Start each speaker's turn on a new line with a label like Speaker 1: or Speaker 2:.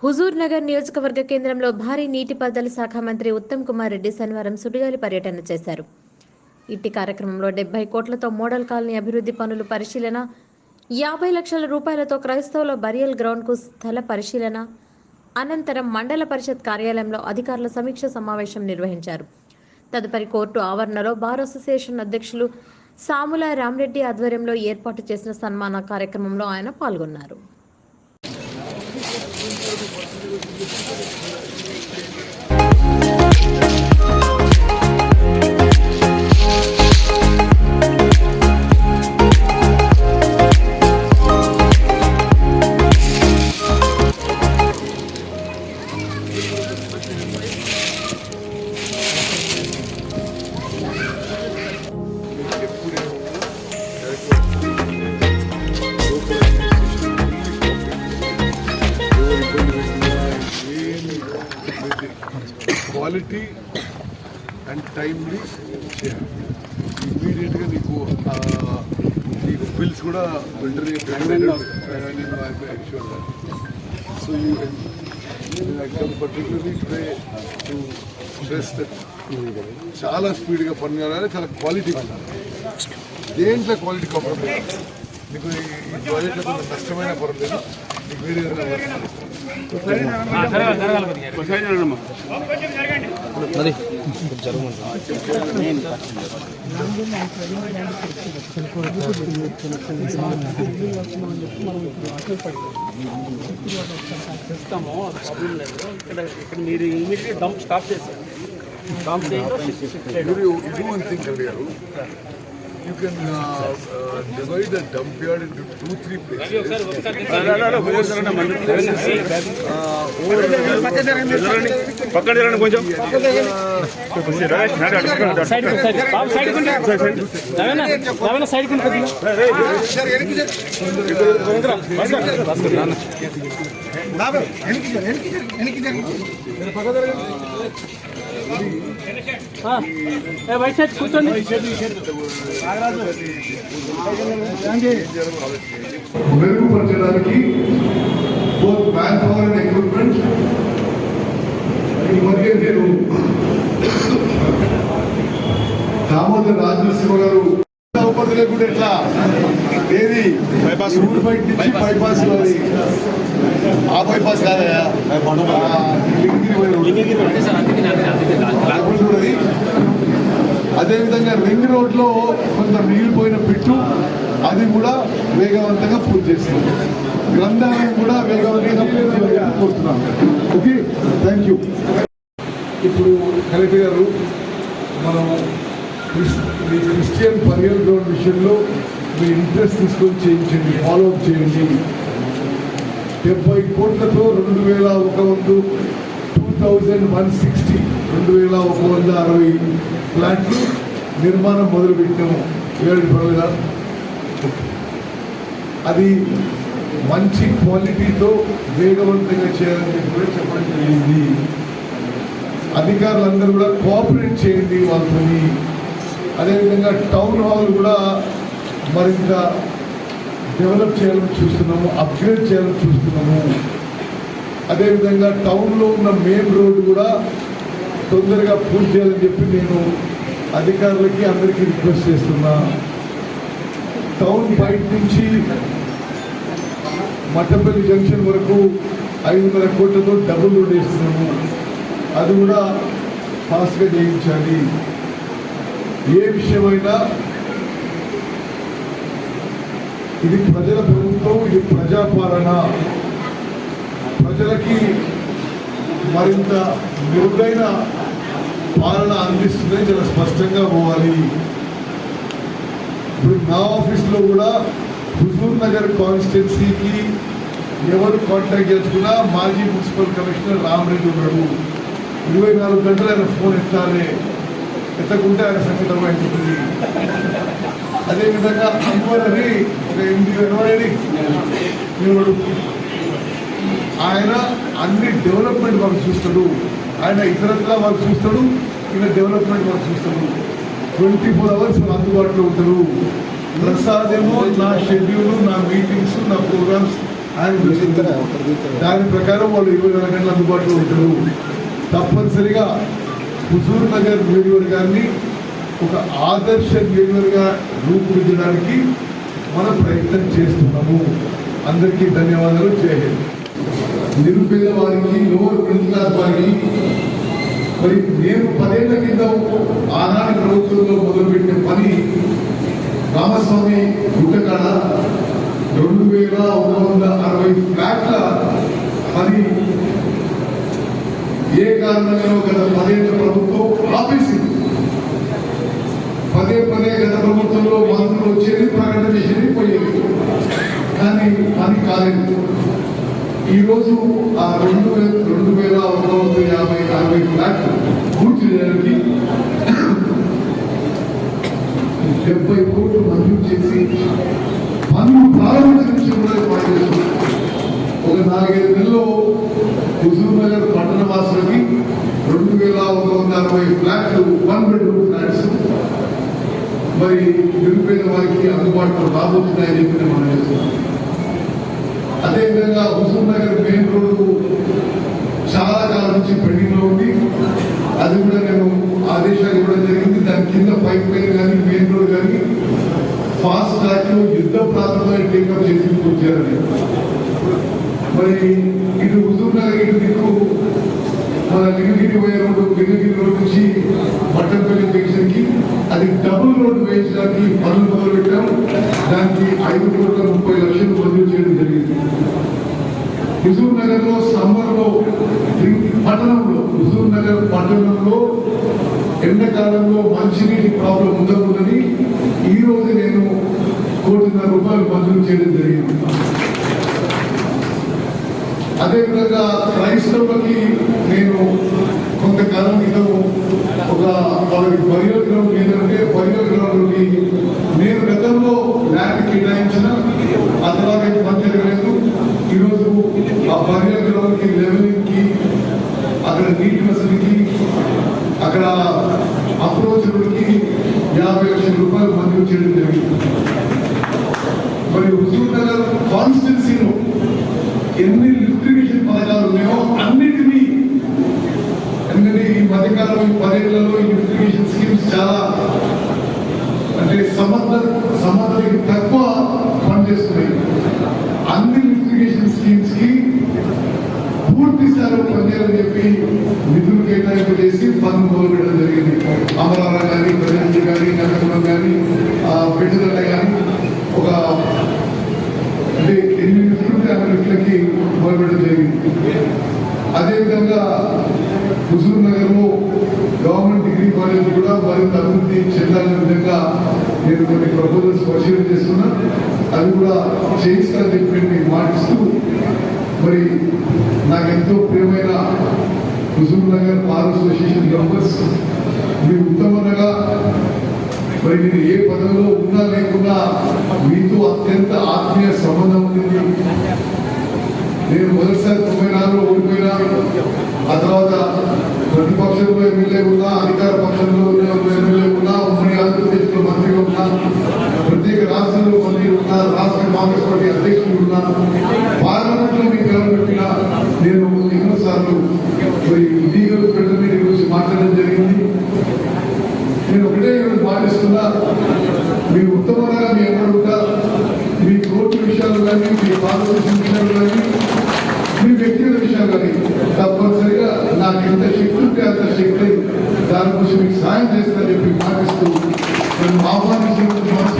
Speaker 1: హుజూర్ నగర్ నియోజకవర్గ కేంద్రంలో భారీ నీటిపారుదల శాఖ మంత్రి ఉత్తమ్ కుమార్ రెడ్డి శనివారం సుడిగాలి పర్యటన చేశారు. ఇట్టి కార్యక్రమంలో డెబ్బై కోట్లతో మోడల్ కాలనీ అభివృద్ధి పనులు పరిశీలన యాభై లక్షల రూపాయలతో క్రైస్తవుల బరియల్ గ్రౌండ్కు స్థల పరిశీలన అనంతరం మండల పరిషత్ కార్యాలయంలో అధికారుల సమీక్ష సమావేశం నిర్వహించారు. తదుపరి కోర్టు ఆవరణలో బార్ అసోసియేషన్ అధ్యక్షులు సాముల రామరెడ్డి ఆధ్వర్యంలో ఏర్పాటు చేసిన సన్మాన కార్యక్రమంలో ఆయన పాల్గొన్నారు.
Speaker 2: ありがとうございます。నీకు ఆ, నీకు బిల్స్ కూడా వెంటనే so you particularly today to stress చాలా స్పీడ్గా పని కావాలి చాలా క్వాలిటీ దేంట్లో క్వాలిటీ కాంప్రమైజ్ మీకు ఈ ప్రాజెక్ట్లో కొంచెం కష్టమైన పర్లేదు మీకు వేరే.
Speaker 3: ఇస్తాము ప్రాబ్లం లేదు. ఇక్కడ ఇక్కడ మీరు ఇమీడియట్ డంప్ స్టాప్ చేశారు. డంప్ చేయండి
Speaker 2: మీరు ఇది one thing you can divide the dump yard into two three places
Speaker 4: పక్కన జరగండి కొంచెం
Speaker 3: సైడ్ సైడ్ వైట్ సైడ్ కూర్చోండి.
Speaker 2: మెరుగుపరచడానికి both manpower and equipment ఈ మధ్య నేను దామోదర్ రాజనరసింహ గారు ఉపతి లేకుండా ఎట్లా? ఏది? బైపాస్ బయట నుంచి బైపాస్. ఆ బైపాస్ కాదయా అదేవిధంగా రింగ్ రోడ్లో కొంత మిగిలిపోయిన పిట్టు అది కూడా వేగవంతంగా పూర్తి చేస్తుంది. గ్రంథాలయం కూడా వేగవంతంగా పూర్తి కోరుతున్నాను ఓకే? థ్యాంక్ యూ ఇప్పుడు కలెక్టర్ గారు మనం మీ క్రిస్టియన్ పరియల్ గ్రౌండ్ విషయంలో మీ ఇంట్రెస్ట్ తీసుకొని చేయించండి ఫాలోఅప్ చేయండి. డెబ్బై కోట్లతో రెండు వేల ఒక వంద టూ థౌజండ్ వన్ సిక్స్టీ రెండు వేల ఒక వంద అరవై ఫ్లాట్లు నిర్మాణం మొదలుపెట్టాము. ఏడు పర్లేదా అది మంచి క్వాలిటీతో వేగవంతంగా చేయాలని చెప్పి కూడా చెప్పడం జరిగింది. అధికారులందరూ కూడా కోఆపరేట్ చేయండి వాళ్ళతో అదేవిధంగా టౌన్ హాల్ కూడా మరింత డెవలప్ చేయాలని చూస్తున్నాము అప్గ్రేడ్ చేయాలని చూస్తున్నాము. అదేవిధంగా టౌన్లో ఉన్న మెయిన్ రోడ్డు కూడా తొందరగా పూర్తి చేయాలని చెప్పి నేను అధికారులకి అందరికీ రిక్వెస్ట్ చేస్తున్నా. టౌన్ బయట నుంచి మట్టపల్లి జంక్షన్ వరకు ఐదున్నర కోట్లతో డబుల్ రోడ్ వేస్తున్నాము. అది కూడా ఫాస్ట్గా చేయించాలి. ఏ విషయమైనా ఇది ప్రజల ప్రభుత్వం ఇది ప్రజాపాలన. ప్రజలకి మరింత మెరుగైన పాలన అందిస్తుందని చాలా స్పష్టంగా పోవాలి. ఇప్పుడు నా ఆఫీస్లో కూడా హుజూర్ నగర్ కాన్స్టిట్యున్సీకి ఎవరు కాంటాక్ట్ చేసుకున్నా మాజీ మున్సిపల్ కమిషనర్ రామరెడ్డి ఉన్నాడు. ఇరవై నాలుగు గంటలు ఆయన ఫోన్ ఎత్తాలే. ఎత్తకుంటే ఆయన అవ్వబడుతుంది అదేవిధంగా అన్వర్ అని ఒక వెనవాడని నిలబడు ఆయన అన్ని డెవలప్మెంట్ వర్క్ చూస్తాడు. ఆయన ఇతరత్రా వర్క్ చూస్తాడు. ఈయన డెవలప్మెంట్ వర్క్ చూస్తాడు. ట్వంటీ ఫోర్ అవర్స్ అందుబాటులో ఉంటారు. ప్రసాద్ ఏమో నా షెడ్యూల్ నా మీటింగ్స్ నా ప్రోగ్రామ్స్ ఆయన. దాని ప్రకారం వాళ్ళు ఇరవై నాలుగు గంటలు అందుబాటులో ఉంటారు. తప్పనిసరిగా హుజూర్ నగర్ నియోజకవర్గాన్ని ఒక ఆదర్శ నియోజకవర్గా రూపుదిద్దడానికి మనం ప్రయత్నం చేస్తున్నాము. అందరికీ ధన్యవాదాలు. చేయలేదు నిరుపేద వారికి లోవర్ మిడిల్ క్లాస్ వారికి మరి నేను పదేళ్ళ కింద ఆనాటి ప్రభుత్వంలో మొదలుపెట్టిన పని రామస్వామి గుట్టకాడ రెండు వేల ఒక వంద అరవై ఫ్లాట్ల పని ఏ కారణంగానో గత పదేళ్ళ ప్రభుత్వం ఆపేసింది. పదే పదే గత ప్రభుత్వంలో మంత్రులు వచ్చేది ప్రకటన చేసేది పోయేది కానీ అది కాలేదు. ఈరోజు ఆ రెండు వేల రెండు వేల ఒక వంద యాభై అరవై ఫ్లాట్లు పూర్తి చేయడానికి డెబ్బై కోట్లు మంజూరు చేసి పనులు ప్రారంభించి కూడా పనిచేస్తుంది ఒక నాలుగైదు నెలల్లో హుజూర్ నగర్ పట్టణ వాసులకి రెండు వేల ఒక వంద అరవై ఫ్లాట్లు వన్ బెడ్రూమ్ ఫ్లాట్స్ మరి నిరుపేద వారికి అందుబాటులో రాబోతున్నాయని చెప్పి మనం చేస్తున్నాం అదేవిధంగా హుసూర్ నగర్ మెయిన్ రోడ్డు చాలా కాలం నుంచి పెండింగ్లో ఉంది. అది కూడా నేను ఆదేశాలు ఇవ్వడం జరిగింది. దాని కింద పైప్ లైన్ కానీ మెయిన్ రోడ్ కానీ ఫాస్ట్ ట్రాక్లో యుద్ధ ప్రాంతంలో టేకప్ చేసి కూర్చారని మరి ఇటు హుజూర్ నగర్ ఇటు దిక్కు మన లింగగిరి పోయే రోడ్డు లింగగిరి రోడ్డు నుంచి మట్టంపల్లి జంక్షన్కి అది డబుల్ రోడ్డు వేయించడానికి పనులు మొదలు పెట్టాం దానికి ఐదు కోట్ల ముప్పై లక్షలు మంజూరు చేయడం జరిగింది. హుజూర్ నగర్లో సమ్మర్లో పట్టణంలో హుజూర్ నగర్ పట్టణంలో ఎండాకాలంలో మంచినీటి ప్రాబ్లం ఉండకూడదని ఈరోజు నేను కోటిన్నర రూపాయలు మంజూరు చేయడం జరిగింది. అదేవిధంగా క్రైస్తవులకి నేను కొంతకాలం క్రితం ఒక వాళ్ళకి బరియల్ గ్రౌండ్ ఏంటంటే బయో గ్రౌండ్కి నేను గతంలో ల్యాండ్ కేటాయించిన ఆ తర్వాత పని జరగలేదు ఈరోజు ఆ బయో గ్రౌండ్కి లెవెలింగ్కి అక్కడ నీటి వసతికి అక్కడ అప్రోచ్ రోడ్కి యాభై లక్షల రూపాయలు మంజూరు చేయడం జరిగింది. మరి హుజూర్ నగర్ కాన్స్టిట్యున్సీలో ఎన్ని లిఫ్టిగేషన్ పథకాలు ఉన్నాయో అన్నిటినీ ఎందుకంటే ఈ మధ్యకాలంలో ఈ పదేళ్ళలో ఈ లిఫ్టిగేషన్ స్కీమ్స్ చాలా అంటే సమర్థ సమర్థకి తక్కువ పనిచేస్తున్నాయి అన్ని లిఫ్టిగేషన్ స్కీమ్స్కి పూర్తి స్థాయిలో పనిచేయాలని చెప్పి నిధులు కేటాయింపు చేసి పనులు మొదలు పెట్టడం జరిగింది. అమరావతి కానీ ప్రజెంట్ కానీ నగరం కానీ పెట్టుదల కానీ ఒక అంటే ఎన్ని లిఫ్ట్లు అన్ని లిఫ్ట్లకి మొదలుపెట్టడం జరిగింది అదేవిధంగా హుజూర్ నగర్లో గవర్నమెంట్ డిగ్రీ కాలేజ్ కూడా మరింత అభివృద్ధి చెందాలనే విధంగా నేను కొన్ని ప్రపోజల్స్ పరిశీలన చేస్తున్నా. అది కూడా చేయిస్తానని చెప్పి మాటిస్తూ మరి నాకు ఎంతో ప్రియమైన Huzur Nagar bar association members మీరు ఉత్తమంగా మరి నేను ఏ పదవిలో ఉన్నా లేకున్నా మీతో అత్యంత ఆత్మీయ సంబంధం ఉంది నేను మొదటిసారి తొంభై నాలుగులో ఓడిపోయినాను ఆ తర్వాత ప్రతిపక్షంలో ఎమ్మెల్యే ఉన్నా అధికార పక్షంలో ఎమ్మెల్యే ఉన్నా ఉమ్మడి ఆంధ్రప్రదేశ్లో మంత్రిగా ఉన్నా ప్రత్యేక రాష్ట్రంలో మంత్రి ఉన్నా రాష్ట్ర కాంగ్రెస్ పార్టీ అధ్యక్షుడు ఉన్నా పార్లమెంట్లో మీకు పెట్టిన నేను ఎన్నోసార్లు మరి లీగల్ ఫెడరల్ గురించి మాట్లాడడం జరిగింది. నేను ఒకటే పాటిస్తున్నా మీ ఉత్తమంగా మీ ఎక్కడ మీ కోర్టు విషయాలు కానీ మీ కాన్స్టిట్యూషన్ విషయాలు కానీ शिक्षक सायन चेस्ट मार्स्तुन भावना